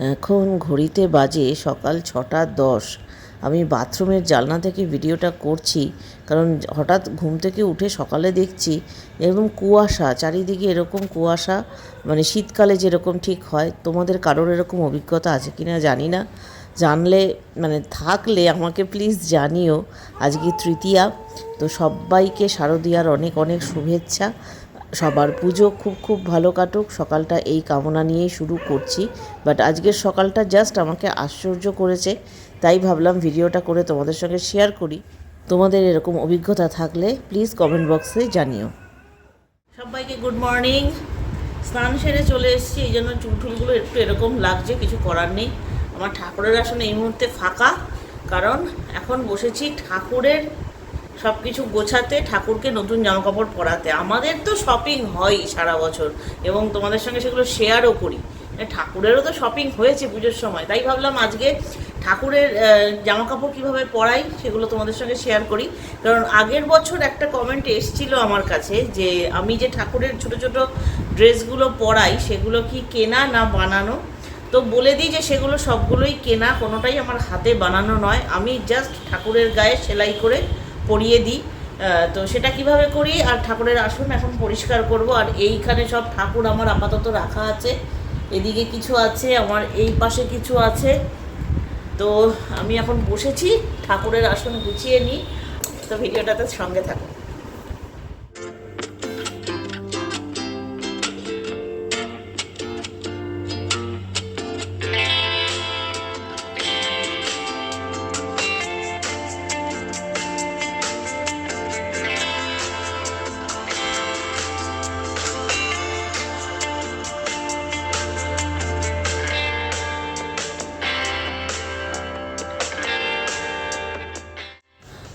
এখন ঘড়িতে বাজে সকাল ছটা দশ। আমি বাথরুমের জানলা থেকে ভিডিওটা করছি, কারণ হঠাৎ ঘুম থেকে উঠে সকালে দেখছি এরকম কুয়াশা, চারিদিকে এরকম কুয়াশা মানে শীতকালে যেরকম ঠিক হয়। তোমাদের কারোর এরকম অভিজ্ঞতা আছে কি না জানি না। জানলে মানে থাকলে আমাকে প্লিজ জানিও। আজকে তৃতীয়া, তো সবাইকে শারদীয়ার অনেক অনেক শুভেচ্ছা। সবার পুজো খুব খুব ভালো কাটুক। সকালটা এই কামনা নিয়েই শুরু করছি। বাট আজকের সকালটা জাস্ট আমাকে আশ্চর্য করেছে। তাই ভাবলাম ভিডিওটা করে তোমাদের সঙ্গে শেয়ার করি। তোমাদের এরকম অভিজ্ঞতা থাকলে প্লিজ কমেন্ট বক্সে জানিও। সবাইকে গুড মর্নিং স্নান সেরে চলে এসেছি। এই জন্য চুলটুলগুলো একটু এরকম লাগছে, কিছু করার নেই। আমার ঠাকুরের আসনে এই মুহূর্তে ফাঁকা। কারণ এখন বসেছি ঠাকুরের সব কিছু গোছাতে, ঠাকুরকে নতুন জামা কাপড় পরাতে। আমাদের তো শপিং হয় সারা বছর, এবং তোমাদের সঙ্গে সেগুলো শেয়ারও করি। ঠাকুরেরও তো শপিং হয়েছে পুজোর সময়, তাই ভাবলাম আজকে ঠাকুরের জামা কাপড় কীভাবে পরাই সেগুলো তোমাদের সঙ্গে শেয়ার করি। কারণ আগের বছর একটা কমেন্ট এসছিল আমার কাছে যে, আমি যে ঠাকুরের ছোট ছোট ড্রেসগুলো পরাই, সেগুলো কি কেনা না বানানো? তো বলে দিই যে, সেগুলো সবগুলোই কেনা, কোনোটাই আমার হাতে বানানো নয়। আমি জাস্ট ঠাকুরের গায়ে সেলাই করে পরিয়ে দিই। তো সেটা কীভাবে করি? আর ঠাকুরের আসন এখন পরিষ্কার করব। আর এইখানে সব ঠাকুর আমার আপাতত রাখা আছে। এদিকে কিছু আছে, আমার এই পাশে কিছু আছে। তো আমি এখন বসেছি, ঠাকুরের আসন গুছিয়ে নিই। তো ভিডিওটাতে সঙ্গে থাকো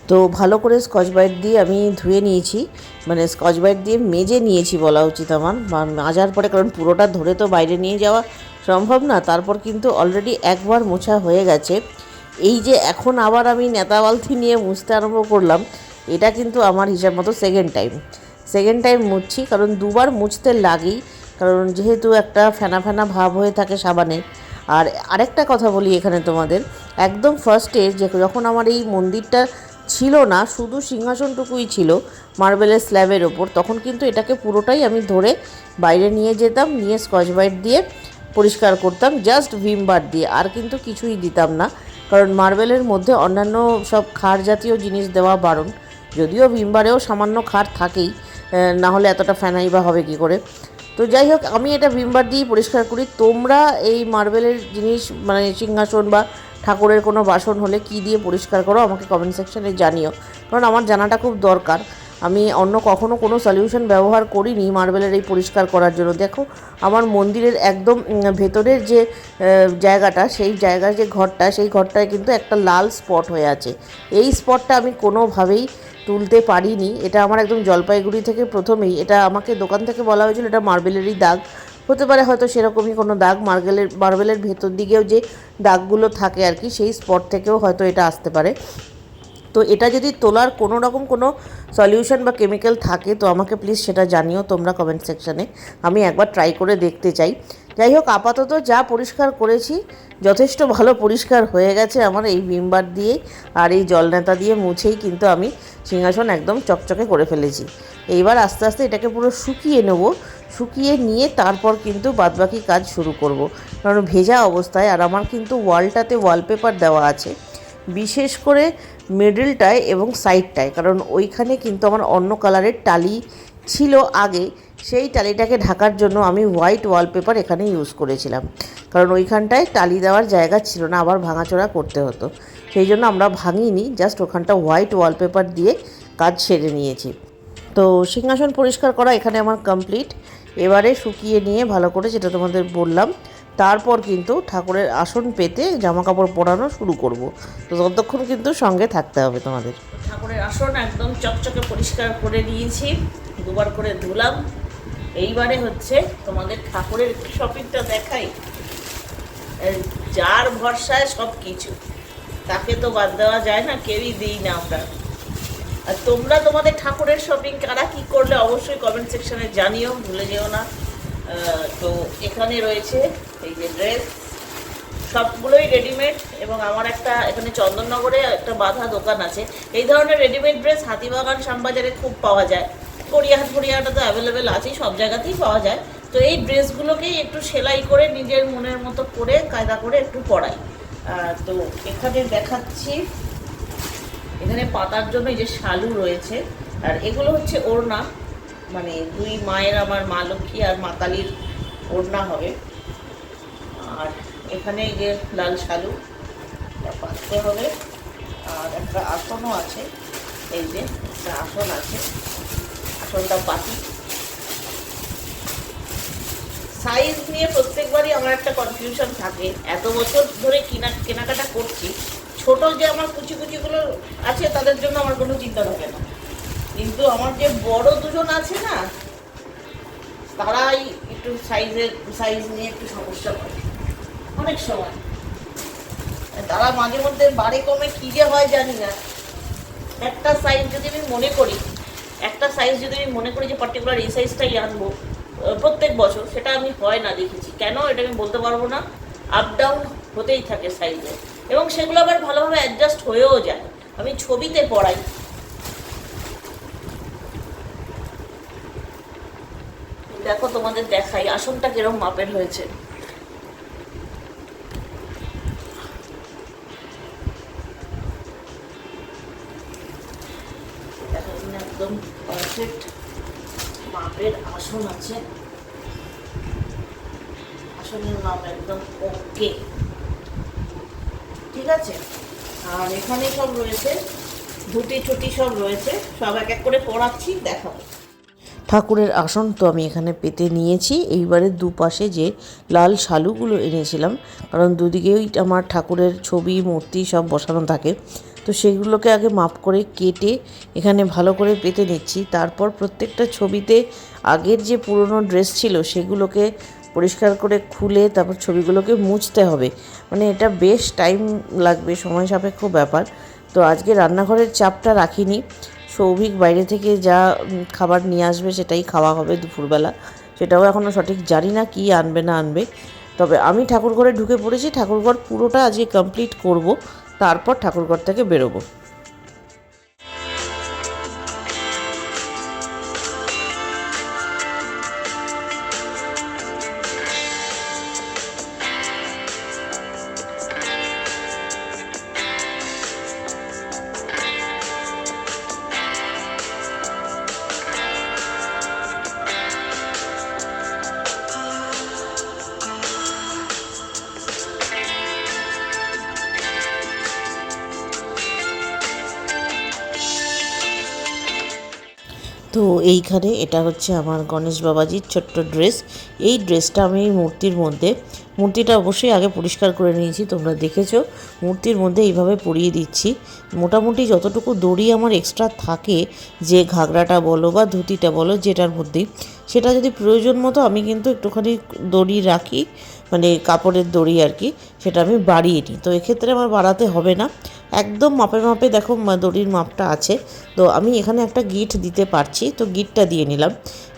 তো ভালো করে স্কচ ব্রাইট দিয়ে আমি ধুয়ে নিয়েছি। মানে স্কচ ব্রাইট দিয়ে মেজে নিয়েছি বলা উচিত আমার। মাজার পরে, কারণ পুরোটা ধরে তো বাইরে নিয়ে যাওয়া সম্ভব না। তারপর কিন্তু অলরেডি একবার মোছা হয়ে গেছে। এই যে এখন আবার আমি নেতা বালতি নিয়ে মুছতে আরম্ভ করলাম, এটা কিন্তু আমার হিসাব মতো সেকেন্ড টাইম সেকেন্ড টাইম মুছছি, কারণ দুবার মুছতে লাগেই। কারণ যেহেতু একটা ফেনা ফেনা ভাব হয়ে থাকে সাবানের আর আরেকটা কথা বলি এখানে তোমাদের। একদম ফার্স্টে যে যখন আমার এই মন্দিরটা ছিল না, শুধু সিংহাসনটুকুই ছিল মার্বেলের স্ল্যাবের ওপর। তখন কিন্তু এটাকে পুরোটাই আমি ধরে বাইরে নিয়ে যেতাম, নিয়ে স্কচ ব্রাইট দিয়ে পরিষ্কার করতাম, জাস্ট ভিম বার দিয়ে। আর কিন্তু কিছুই দিতাম না, কারণ মার্বেলের মধ্যে অন্যান্য সব খার জাতীয় জিনিস দেওয়া বারণ। যদিও ভিমবারেও সামান্য খার থাকেই না হলে এতটা ফেনাই বা হবে কি করে। তো যাই হোক, আমি এটা ভিমবার দিয়েই পরিষ্কার করি। তোমরা এই মার্বেলের জিনিস মানে সিংহাসন বা ঠাকুরের কোনো বাসন হলে কি দিয়ে পরিষ্কার করো, আমাকে কমেন্ট সেকশানে জানিও। কারণ আমার জানাটা খুব দরকার। আমি অন্য কখনো কোনো সলিউশন ব্যবহার করিনি মার্বেলের এই পরিষ্কার করার জন্য। দেখো, আমার মন্দিরের একদম ভেতরের যে জায়গাটা, সেই জায়গার যে ঘরটা, সেই ঘরটায় কিন্তু একটা লাল স্পট হয়ে আছে। এই স্পটটা আমি কোনোভাবেই তুলতে পারিনি। এটা আমার একদম জলপাইগুড়ি থেকে প্রথমেই। এটা আমাকে দোকান থেকে বলা হয়েছিল, এটা মার্বেলেরই দাগ। হতে পারে হয়তো সেরকমই কোনো দাগ মার্বেলের মার্বেলের ভেতর দিকেও যে দাগগুলো থাকে আর কি, সেই স্পট থেকেও হয়তো এটা আসতে পারে। তো এটা যদি তোলার কোনো রকম কোনো সলিউশন বা কেমিক্যাল থাকে, তো আমাকে প্লিজ সেটা জানিও তোমরা কমেন্ট সেকশানে আমি একবার ট্রাই করে দেখতে চাই। যাই হোক, আপাতত যা পরিষ্কার করেছি, যথেষ্ট ভালো পরিষ্কার হয়ে গেছে আমার এই ভিমবার দিয়ে আর এই জল নেতা দিয়ে মুছেই কিন্তু আমি সিংহাসন একদম চকচকে করে ফেলেছি। এইবার আস্তে আস্তে এটাকে পুরো শুকিয়ে নেব। শুকিয়ে নিয়ে তারপর কিন্তু বাদবাকি কাজ শুরু করব। কারণ ভেজা অবস্থায়, আর আমার কিন্তু ওয়ালটাতে ওয়ালপেপার দেওয়া আছে। বিশেষ করে মিডলটায় এবং সাইডটায় কারণ ওইখানে কিন্তু আমার অন্য কালারের টালি ছিল আগে। সেই টালিটাকে ঢাকার জন্য আমি হোয়াইট ওয়ালপেপার এখানে ইউজ করেছিলাম। কারণ ওইখানটায় টালি দেওয়ার জায়গা ছিল না, আবার ভাঙাচোরা করতে হতো। সেই জন্য আমরা ভাঙিনি জাস্ট ওখানটা হোয়াইট ওয়ালপেপার দিয়ে কাজ সেরে নিয়েছি। তো সিংহাসন পরিষ্কার করা এখানে আমার কমপ্লিট এবারে শুকিয়ে নিয়ে ভালো করে যেটা তোমাদের বললাম, তারপর কিন্তু ঠাকুরের আসন পেতে জামা কাপড় পরানো শুরু করব। তো ততক্ষণ কিন্তু সঙ্গে থাকতে হবে তোমাদের। ঠাকুরের আসন একদম চকচকে পরিষ্কার করে নিয়েছি দুবার করে ধুলাম। এইবারে হচ্ছে তোমাদের ঠাকুরের শপিংটা দেখাই? যার ভরসায় সব কিছু তাকে তো বাদ দেওয়া যায় না, কেউই দিই না আমরা। আর তোমরা তোমাদের ঠাকুরের শপিং কারা কি করলে অবশ্যই কমেন্ট সেকশনে জানিও, ভুলে যেও না। তো এখানে রয়েছে এই যে ড্রেস সবগুলোই রেডিমেড এবং আমার একটা এখানে চন্দননগরে একটা বাঁধা দোকান আছে। এই ধরনের রেডিমেড ড্রেস হাতিবাগান শ্যামবাজারে খুব পাওয়া যায়। গড়িয়াহাট ফড়িয়াহাটে তো অ্যাভেলেবেল আছেই, সব জায়গাতেই পাওয়া যায়। তো এই ড্রেসগুলোকেই একটু সেলাই করে, নিজের মনের মতো করে, কায়দা করে একটু পরাই। তো এখানে দেখাচ্ছি। এখানে পাতার জন্য যে শালু রয়েছে, আর এগুলো হচ্ছে ওড়না মানে দুই মায়ের আমার মা লক্ষ্মী আর মা কালীর ওড়না হবে। আর এখানে যে লাল শালু পাততে হবে, আর একটা আসনও আছে, এই যে একটা আসন আছে, আসনটা পাতি। সাইজ নিয়ে প্রত্যেকবারই আমার একটা কনফিউশন থাকে, এত বছর ধরে কিনা কেনাকাটা করছি ছোট যে আমার কুচি কুচিগুলো আছে, তাদের জন্য আমার কোনো চিন্তা থাকে না। কিন্তু আমার যে বড় দুজন আছে না, তারাই একটু সাইজের সাইজ নিয়ে একটু সমস্যা করে। অনেক সময়। তারা মাঝে মধ্যে বাড়ে কমে কী যে হয় জানি না। একটা সাইজ যদি আমি মনে করি, একটা সাইজ যদি আমি মনে করি যে পার্টিকুলার এই সাইজটাই আনব প্রত্যেক বছর, সেটা আমি হয় না দেখেছি। কেন? এটা আমি বলতে পারব না। আপ ডাউন হতেই থাকে সাইজে এবং সেগুলো আবার ভালোভাবে অ্যাডজাস্ট হয়েও যায়। আমি ছবিতে পড়াই। দেখো তোমাদের দেখাই, আসনটা কিরম মাপের হয়েছে। একদম পারফেক্ট মাপের আসন আছে। আসনের মাপ একদম ওকে ঠিক আছে? আর এখানে সব রয়েছে, ধুতি ছুটি সব রয়েছে, সব এক এক করে পড়াচ্ছি দেখাবো। ঠাকুরের আসন তো আমি এখানে পেতে নিয়েছি। এইবারে দুপাশে যে লাল শালুগুলো এনেছিলাম, কারণ দুদিকেই আমার ঠাকুরের ছবি, মূর্তি সব বসানো থাকে, তো সেগুলোকে আগে মাপ করে কেটে এখানে ভালো করে পেতে নিচ্ছি। তারপর প্রত্যেকটা ছবিতে আগের যে পুরনো ড্রেস ছিল, সেগুলোকে পরিষ্কার করে খুলে তারপর ছবিগুলোকে মুছতে হবে। মানে এটা বেশ টাইম লাগবে, সময় সাপেক্ষ ব্যাপার। তো আজকে রান্নাঘরের চাপটা রাখিনি। সৌভিক বাইরে থেকে যা খাবার নিয়ে আসবে সেটাই খাওয়া হবে দুপুরবেলা। সেটাও এখনও সঠিক জানি না কি আনবে না আনবে। তবে আমি ঠাকুরঘরে ঢুকে পড়েছি, ঠাকুরঘর পুরোটা আজকে কমপ্লিট করব। তারপর ঠাকুরঘর থেকে বেরোবো। তো এইখানে এটা হচ্ছে আমার গণেশ বাবাজির ছোট্ট ড্রেস। এই ড্রেসটা আমি মূর্তির মধ্যে, মূর্তিটা অবশ্যই আগে পরিষ্কার করে নিয়েছি, তোমরা দেখেছ। মূর্তির মধ্যে এইভাবে পরিয়ে দিচ্ছি। মোটামুটি যতটুকু দড়ি আমার এক্সট্রা থাকে, যে ঘাগরাটা বলো বা ধুতিটা বলো, যেটার মধ্যেই। সেটা যদি প্রয়োজন মতো আমি কিন্তু একটুখানি দড়ি রাখি মানে কাপড়ের দড়ি আর কি। সেটা আমি বাড়িয়ে নিই। তো এক্ষেত্রে আমার বাড়াতে হবে না। একদম মাপে মাপে দেখো দড়ির মাপটা আছে। তো আমি এখানে একটা গিট দিতে পারছি, তো গিটটা দিয়ে নিলাম।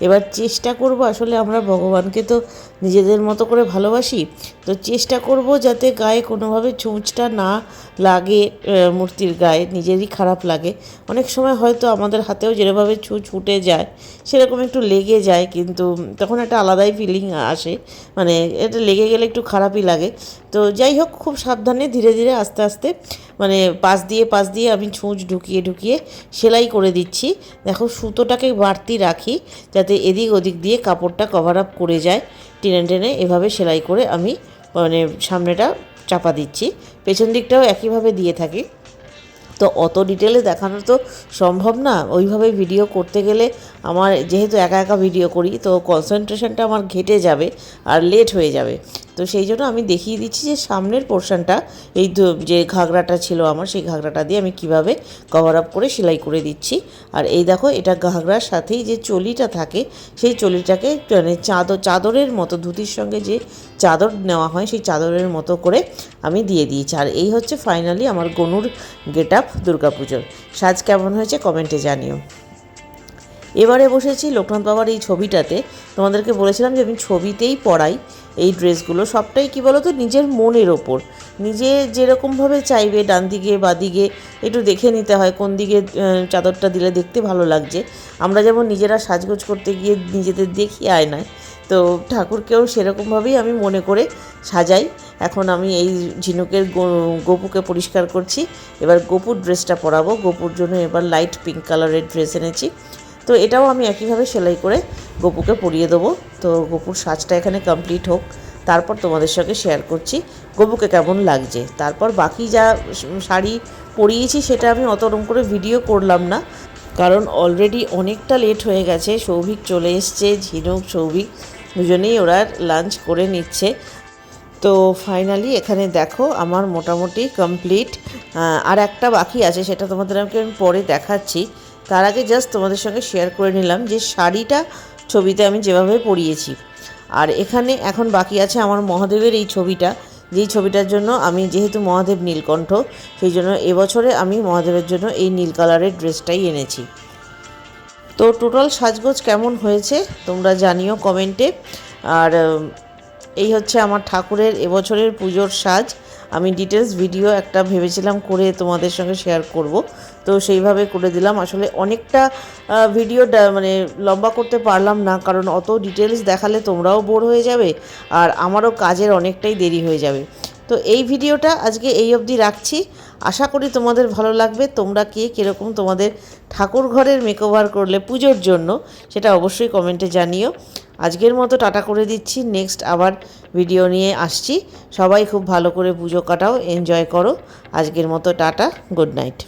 এবার চেষ্টা করব আসলে আমরা ভগবানকে তো নিজেদের মতো করে ভালোবাসি। তো চেষ্টা করব যাতে গায়ে কোনোভাবে চুঁচটা না লাগে মূর্তির গায়ে। নিজেরই খারাপ লাগে। অনেক সময় হয়তো আমাদের হাতেও যেভাবে ছু ছুটে যায়, সেরকম একটু লেগে যায়, কিন্তু তখন একটা আলাদাই ফিলিং আসে। মানে এটা লেগে গেলে একটু খারাপই লাগে। তো যাই হোক, খুব সাবধানে ধীরে ধীরে আস্তে আস্তে মানে পাশ দিয়ে পাশ দিয়ে আমি ছুঁচ ঢুকিয়ে ঢুকিয়ে সেলাই করে দিচ্ছি। দেখো, সুতোটাকে বাড়তি রাখি যাতে এদিক ওদিক দিয়ে কাপড়টা কভার আপ করে যায়। টেনে টেনে এভাবে সেলাই করে আমি মানে সামনেটা চাপা দিচ্ছি। পেছন দিকটাও একইভাবে দিয়ে থাকি। তো অত ডিটেলে দেখানো তো সম্ভব না। ওইভাবে ভিডিও করতে গেলে আমার, যেহেতু একা একা ভিডিও করি, তো কনসেন্ট্রেশনটা আমার ঘেটে যাবে আর লেট হয়ে যাবে। তো সেই জন্য আমি দেখিয়ে দিচ্ছি যে সামনের পোর্শনটা এই যে ঘাগরাটা ছিল আমার, সেই ঘাগরাটা দিয়ে আমি কীভাবে কভার আপ করে সেলাই করে দিচ্ছি। আর এই দেখো, এটা ঘাগরার সাথেই যে চলিটা থাকে, সেই চলিটাকে মানে চাদর, চাদরের মতো, ধুতির সঙ্গে যে চাদর নেওয়া হয়, সেই চাদরের মতো করে আমি দিয়ে দিয়েছি। আর এই হচ্ছে ফাইনালি আমার গনুর গেট আপ দুর্গাপুজোর। সাজ কেমন হয়েছে কমেন্টে জানিও। এবারে বসেছি লোকনাথ বাবার এই ছবিটাতে। তোমাদেরকে বলেছিলাম যে আমি ছবিতেই পড়াই। এই ড্রেসগুলো সবটাই কি বলো তো নিজের মনের ওপর। নিজে যেরকমভাবে চাইবে ডান দিকে বা দিকে একটু দেখে নিতে হয়, কোন দিকে চাদরটা দিলে দেখতে ভালো লাগছে। আমরা যেমন নিজেরা সাজগোজ করতে গিয়ে নিজেদের দেখি আয়নায়, তো ঠাকুরকেও সেরকমভাবেই আমি মনে করে সাজাই। এখন আমি এই ঝিনুকের গোপুকে পরিষ্কার করছি। এবার গোপুর ড্রেসটা পরাবো। গোপুর জন্য এবার লাইট পিঙ্ক কালারের ড্রেস এনেছি। তো এটাও আমি একইভাবে সেলাই করে গোপুকে পরিয়ে দেবো। তো গোপুর সাজটা এখানে কমপ্লিট হোক। তারপর তোমাদের সঙ্গে শেয়ার করছি গোপুকে কেমন লাগছে। তারপর বাকি যা শাড়ি পরিয়েছি সেটা আমি অত রকম করে ভিডিও করলাম না। কারণ অলরেডি অনেকটা লেট হয়ে গেছে, সৌভিক চলে এসছে, ঝিনুক, সৌভিক দুজনেই ওরা লাঞ্চ করে নিচ্ছে। তো ফাইনালি এখানে দেখো আমার মোটামুটি কমপ্লিট আর একটা বাকি আছে, সেটা তোমাদের আমি পরে দেখাচ্ছি। তার আগে জাস্ট তোমাদের সঙ্গে শেয়ার করে নিলাম যে শাড়িটা ছবিতে আমি যেভাবে পরিয়েছি। আর এখানে এখন বাকি আছে আমার মহাদেবের এই ছবিটা। যেই ছবিটার জন্য আমি যেহেতু মহাদেব নীলকণ্ঠ, সেই জন্য এবছরে আমি মহাদেবের জন্য এই নীল কালারের ড্রেসটাই এনেছি। তো টোটাল সাজগোজ কেমন হয়েছে তোমরা জানিও কমেন্টে। আর এই হচ্ছে আমার ঠাকুরের এবছরের পুজোর সাজ। আমি ডিটেলস ভিডিও একটা ভেবেছিলাম করে তোমাদের সঙ্গে শেয়ার করব। তো সেইভাবে করে দিলাম। আসলে অনেকটা ভিডিও মানে লম্বা করতে পারলাম না, কারণ অত ডিটেলস দেখালে তোমরাও বোর হয়ে যাবে আর আমারও কাজের অনেকটাই দেরি হয়ে যাবে। তো এই ভিডিওটা আজকে এই অবধি রাখছি। আশা করি তোমাদের ভালো লাগবে। তোমরা কে কীরকম তোমাদের ঠাকুর ঘরের মেকওভার করলে পুজোর জন্য সেটা অবশ্যই কমেন্টে জানিও। আজকের মতো টাটা করে দিচ্ছি। নেক্সট আবার ভিডিও নিয়ে আসছি। সবাই খুব ভালো করে পুজো কাটাও এনজয় করো। আজকের মতো টাটা গুড নাইট